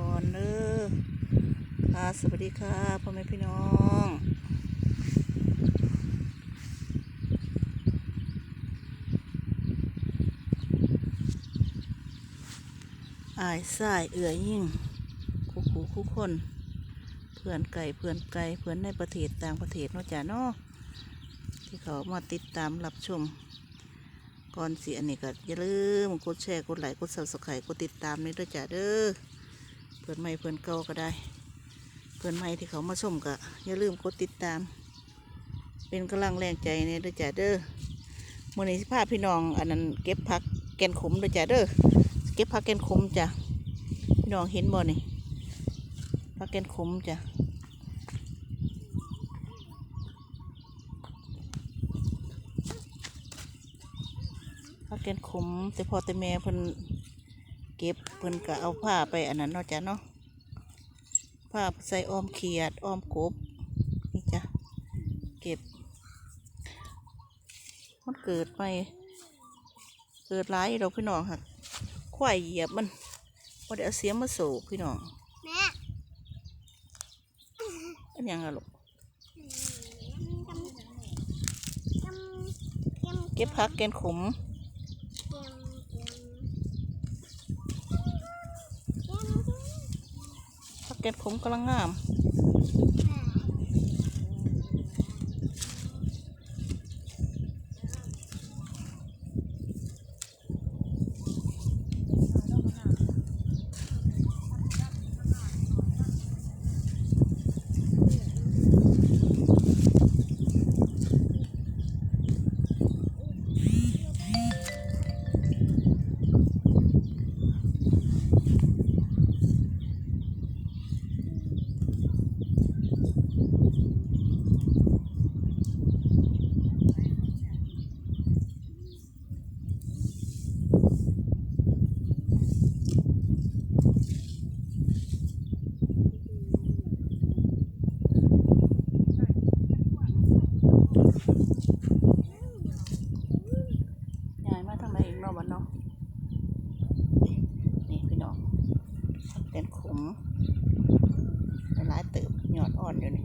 ่อนเด้อค่ะสวัสดีค่ะพ่อแม่พี่น้องอายสายเอื่อยยิ่งคู่คู่คู่คน เพื่อนไก่เพื่อนไก่เพื่อนในประเทศต่างประเทศนาะจ้ะเนาะที่เขามาติดตามรับชม ก่อนสิอันนี้ก็อย่าลืมกดแชร์กดไลค์กดซับสไครต์กดติดตามนี่ด้วยจ้ะเด้อ พื่อนใหม่เพื่อนเก่าก็ได้ เพื่อนใหม่ที่เขามาชมก็อย่าลืมกดติดตาม เป็นกำลังแรงใจเนี่ยด้วยจ้ะเด้อมื่อนี้สิพาพี่น้อง อันนั้นเก็บผักแกนขมด้วยจ้ะเด้อเก็บผักแกนขมจ้ะพี่น้องเห็นบ่นี่ผักแกนขมจ้ะผักแกนขมแต่พอแต่แม่เพิ่นเก็บเพิ่นก็เอาผ้าไปอันนั้นเนาะจ้ะเนาะ ผ้าใส่อ้อมเขียดอ้อมกบนี่จ้ะเก็บ มันเกิดไปเกิดร้ายเราพี่น้องค่ะควายเหยียบมันพอเดี๋ยวเอาเสียมมาโศกพี่น้องแม่เป็นหยังอะลูกเก็บพักแกนขม เก็บผมกำลังงามยายมาทางไหนอีกเนาะวันเนาะนี่พี่น้อง พักแกนขมหลายเติบหยอดอ่อนอยู่นี่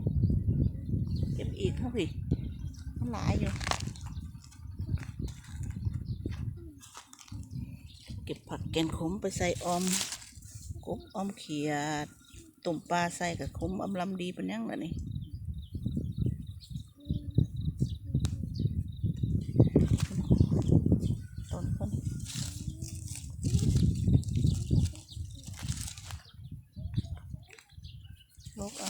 เก็บอีกครับพี่มันหลายอยู่ เก็บผักแกนขมไปใส่ออมกบออมเขียดตุ่มปลาใส่กับขมอำลำดีเป็นยังไงนี่ต้นคนลกเอา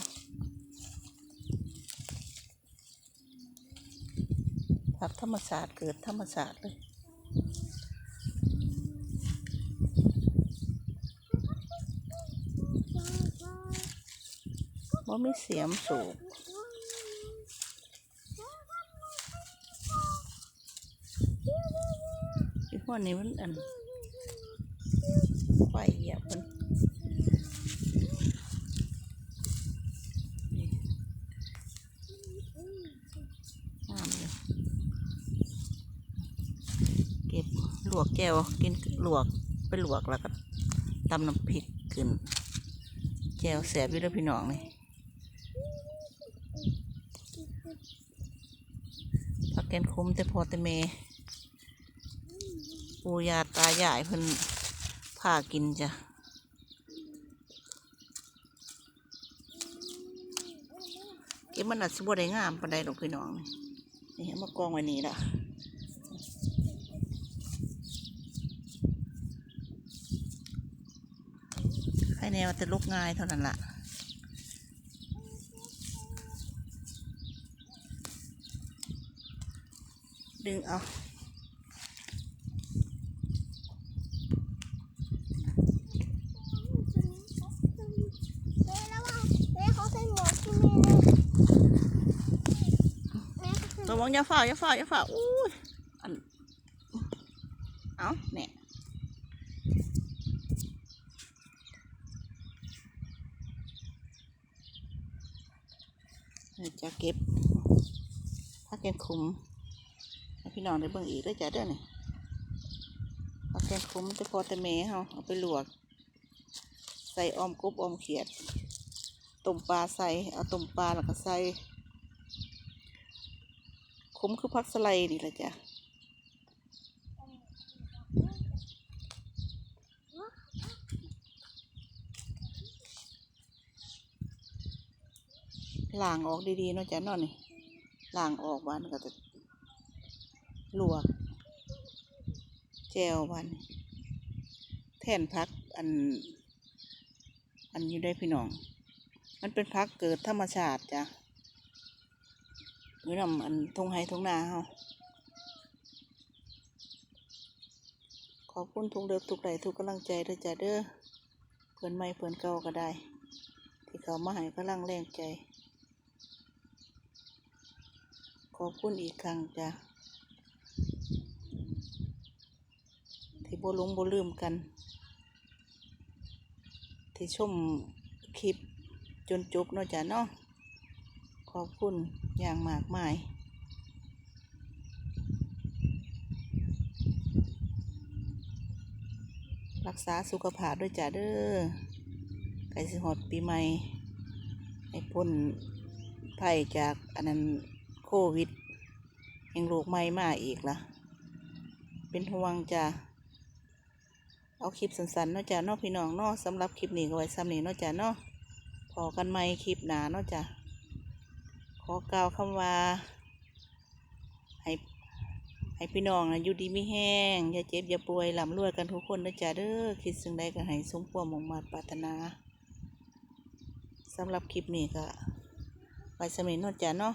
ผักธรรมศาสตร์เกิดธรรมศาสตร์เลยว่ามีเสียมสูบอีพวกนี้มันอันไฟเหยียบมันนี่งามเลยเก็บล วกแก้วกินลวกไปลวกแล้วก็ตำน้ำพริกขึ้นแก้วแสบอยู่แล้วพี่น้องนี่พักแกนคุ้มแต่พอแต่เมปูยาตายายเพิ่นพากินจ้ะเก็บมันอาจสิบ่ได้งามปานใดหรอกพี่น้องนี่นี่เอามากองไว้นี่ละ ใครแนวแต่ลุกง่ายเท่านั้นล่ะดึงเอาแม่ระวังแม่เขาใส่หมวกที่แม่เลยแม่เขาใส่ระวังอย่าฝ่าอย่าฝ่าอย่าฝ่าอุ้ยอันเอาเนี่ยเดี๋ยว จะเก็บพักแกงคุมให้พี่น้องได้เบิ่งอีกได้อจ้ะเด้อนี่พักแกงคุมจะพอแต่แม่เฮาเอาไปลวก ใส่ออมกบออมเขียดต้มปลาใส่เอาต้มปลาแล้วก็ใส่ขมคือพักสไลด์นี่แหละจ้ะ ล้างออกดีๆเนาะจ้ะนาะนี่ล้างออกบานก็จะลวก แจวบานแท่นพักอัน อันอยู่ได้พี่น้อง มันเป็นพักเกิดธรรมชาติจ้ะหรือนำอันทงไฮทงนาเฮาขอบคุณทุกเดือกทุกไหลทุกกำลังใจด้วยจ้ะเด้อเพื่อนใหม่เพื่อนเก่าก็ได้ ที่เขามาให้กำลังแรงใจ ขอบคุณอีกครั้งจ้ะที่บ่หลงบ่ลืมกัน ที่ชมคลิปจนจบเนาะจ้ะเนาะขอบคุณอย่างมากมายรักษาสุขภาพด้วยจ้ะเด้อไก่สิหอดปีใหม่ ให้พ้นภัยจากอันนั้น วิดแห่งโรคใหม่มาอีกละเป็นห่วงจ้ะเอาคลิปสั้นๆเนาะจ้ะเนาะพี่น้องเนาะสำหรับคลิปนี้ก็ไว้ซ้ำนี้เนาะจ้ะเนาะพอกันใหม่คลิปหนาเนาะจ้ะขอกล่าวคำว่า ให้ให้พี่น้องนะอยู่ดีไม่แห้ง อย่าเจ็บ อย่าป่วยลำรวยกันทุกคนนะจ้ะเด้อคิดสิ่งใดก็ให้สมความมุ่งมั่นปรารถนาสำหรับคลิปนี้ก็ไว้ซ้ำนี้เนาะจ้ะเนาะ